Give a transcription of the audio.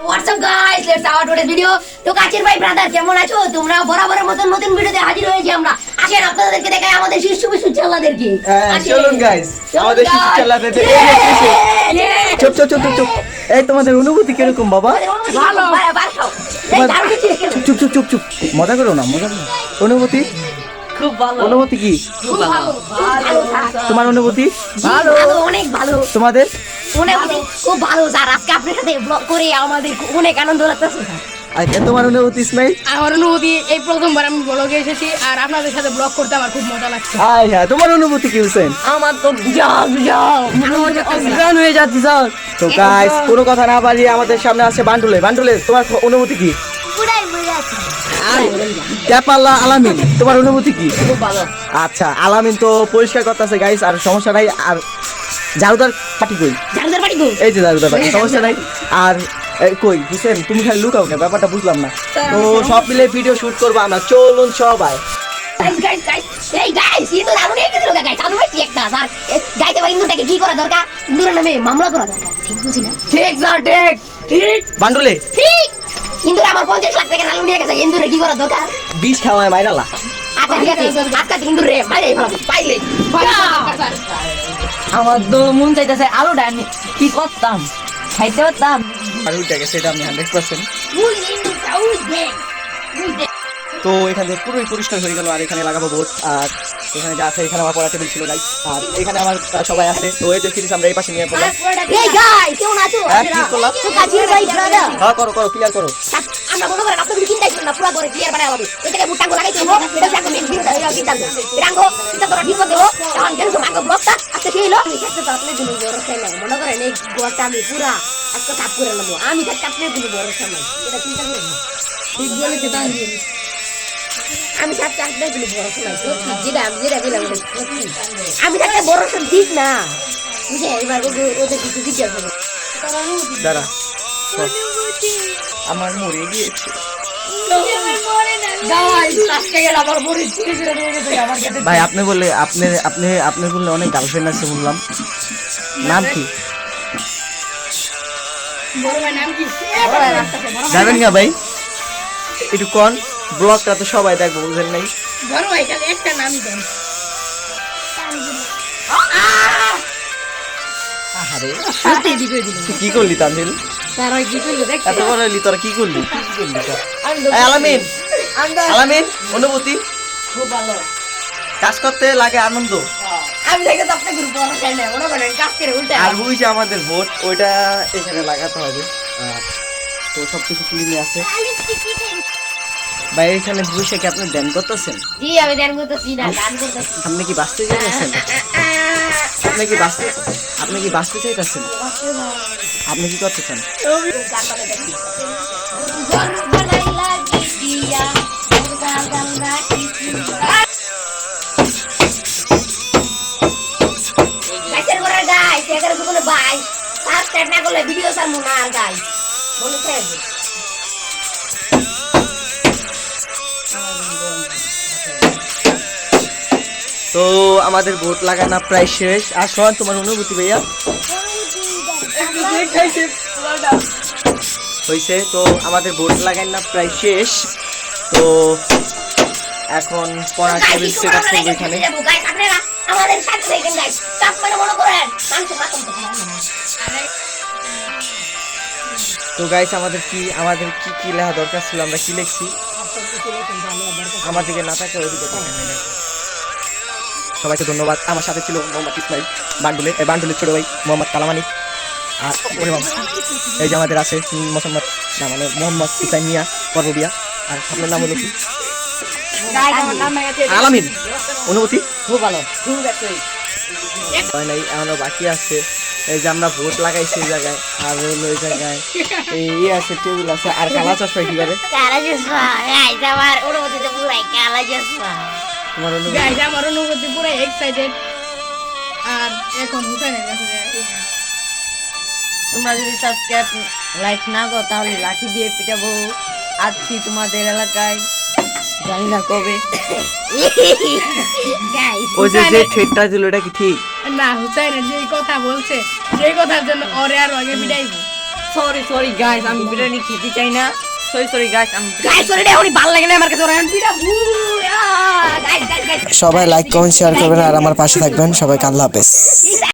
WhatsApp guys let's our today video তো কাছের ভাই ব্রাদার কেমন আছো? তোমরা বরাবরের মতন নতুন ভিডিওতে হাজির হয়েছি আমরা। আসেন আপনাদেরকে দেখাই আমাদের শিশু বিশু চাল্লাদেরকে হ্যাঁ, চলুন আমাদের শিশু। চুপ চুপ চুপ চুপ এই তোমাদের অনুভূতি কীরকম বাবা? ভালো। চুপ চুপ চুপ চুপ। মজা করো না মজা করো। অনুভূতি? খুব ভালো। অনুভূতি কি। তোমার অনুভূতি? ভালো অনেক ভালো। তোমাদের? অনেক খুব ভালো স্যার। আজকে আপনার সাথে ব্লগ করে আমাদের অনেক আনন্দ লাগতেছে স্যার। আচ্ছা তোমার অনুভূতি ইসমাইল আমার অনুভূতি এই প্রথমবার আমি ব্লগে এসেছি আর আপনাদের সাথে ব্লগ করতে আমার খুব মজা লাগছে। হাই হ্যাঁ তোমার অনুভূতি কি হোসেন? আমার তো যাও যাও অজ্ঞান হয়ে যাচ্ছে স্যার। তো গাইস কোনো কথা না বাড়িয়ে আমাদের সামনে আছে বান্ডুলে। বান্ডুলে তোমার অনুভূতি কি? পুরাই মজা আছে ক্যাপাল্লা আলামিন তোমার অনুভূতি কি? আচ্ছা আলামিন তো পরিষ্কার করতেছে গাইস আর সমস্যা নাই। আর ঝাড়ুদার পাটি কই জানদার বাড়ি গো এই যে ঝাড়ুদার পাটি সমস্যা নাই। আর কই হুসেন তুমি খালি লুকাও না ব্যাপারটা বুঝলাম না। তো সব মিলে ভিডিও শুট করব আমরা। চলুন সবাই। মামলা করা দরকার। ঠিক বুঝি না? ঠিক স্যার ঠিক। ঠিক? বান্ডুলে। ঠিক। ইন্দুর আমার পঞ্চাশ লাখ টাকা নালু নিয়ে গেছে ইন্দুরে কি করা দরকার? বিষ খাওয়ায় মাইরালা। আচ্ছা ঠিক আছে। আজকে ইন্দুর রে মাইরে পাইলে। আমার তো মন চাইতেছে আলুটা আমি কি করতাম? খাইতে পারতাম? আর উঠে গেছে এটা আমি হান্ড্রেড পার্সেন্ট তো এখান থেকে পুরোই পরিষ্কার হয়ে গেল আর এখানে লাগাবো বোট আর এখানে যা আছে এখানে আমার পড়া টেবিল ছিল গাইস আর এখানে আমার সবাই আছে। তো এই যে সিরিজ আমরা এই পাশে নিয়ে পড়লাম। এই গাইস কেমন আছো? হ্যাঁ, কি করলাম? তো কাজের ভাই ব্রাদার হ্যাঁ করো করো ক্লিয়ার করো। আমরা মনে করেন আপনাদের চিন্তাই করেন না পুরো করে ক্লিয়ার বানায় এই জায়গায় বুটাঙ্গ লাগাই দেবো এটা একদম মেন ভিডিওটা এটা চিন্তা করব রাঙ্গো চিন্তা করা ঠিক করে দেবো এখন যেহেতু মাঙ্গো ব্লকটা আজকে কি হলো। আমি থাকতে তো আপনার কোনো ভরসা নাই মনে করেন এই আমি পুরা আজকে সাফ করে নেব। আমি থাকতে আপনার কোনো ভরসা নাই এটা চিন্তা করেন না। ঠিক বলেছে আমি থাকতে আপনার কোনো ভরসা নাই সত্যি যেটা আমি যেটা বললাম সত্যি। আমি থাকতে ভরসা ঠিক না? বুঝে এবার ওদের কিছু জিজ্ঞাসা দাঁড়া। আমার মরে গিয়েছে। ভাই আপনি বললে আপনি আপনি আপনি বললে অনেক গার্লফ্রেন্ড আছে বললাম। নাম কি? নাম যাবেন না ভাই। একটু কন? ব্লগটা তো সবাই দেখব বুঝেন নাই। একটা নামই দেন। কি করলি তানজিল এত বড় হলি তোরা কি করলি? আলামিন আলামিন অনুভূতি? খুব ভালো। কাজ করতে লাগে আনন্দ। আমি তো মনে করেন কাজ করে উল্টে আর ওই যে আমাদের ভোট ওইটা এখানে লাগাতে হবে। তো সব কিছু ক্লিন আছে। ভাই এখানে বসে কি আপনি ধ্যান করতেছেন? জি আমি ধ্যান করতেছি না গান করতেছি। আপনি কি বাঁচতে চাইতেছেন আপনি কি বাঁচতে আপনি কি বাঁচতে চাইতেছেন? আপনি কি করতে চান? ভিডিও সার মুনা তো আমাদের ভোট লাগানো প্রায় শেষ। আর শোন তোমার অনুভূতি ভাইয়া। হয়েছে তো আমাদের ভোট লাগাই না প্রায় শেষ। তো এখন পড়া টেবিল সেট আপ করব এখানে। তো গাইস আমাদের কি আমাদের কি কি লেখা দরকার ছিল আমরা কি লিখছি? আমার দিকে না থাকে ওদিকে। সবাইকে ধন্যবাদ। আমার সাথে ছিল মোহাম্মদ ইসমাইল এই বান্ডুলের ছোট ভাই মোহাম্মদ কালামানি। আর এই যে আমাদের আছে মোহাম্মদ না মানে মোহাম্মদ হুসাইন মিয়া পর্ববিয়া। আর আপনার নাম হলো কি আলামিন। অনুভূতি? খুব ভালো। হয় নাই, এখনও বাকি আছে। এই যে আমরা ভোট লাগাইছি এই জায়গায়, আর হলো এই জায়গায়। এই আছে, টেবিল আছে। আর কালা চশমা কি করে কালা চশমা। আমার অনুমতিতে পুরাই কালা চশমা। তোমার আমার অনুভূতি পুরো এক্সাইটেড আর এখন হুসাইনের কাছে তোমরা যদি সাবস্ক্রাইব লাইক না করো তাহলে লাঠি দিয়ে পিটাবো। আসছি তোমাদের এলাকায়। জানি না কবে। ওই যে যে ঠেটটা দিল এটা কি ঠিক? না হুসাইনের যে কথা বলছে সেই কথার জন্য ওরে আর আগে বিদাইবো সরি সরি গাইস আমি বিরিয়ানি খেতে চাই না। সরি সরি গাইস আমি গাইস ওরে উনি ভালো লাগে না আমার কাছে ওরা বিরা গাইস গাইস গাইস সবাই লাইক কমেন্ট শেয়ার করবেন আর আমার পাশে থাকবেন। সবাই আল্লাহ হাফেজ।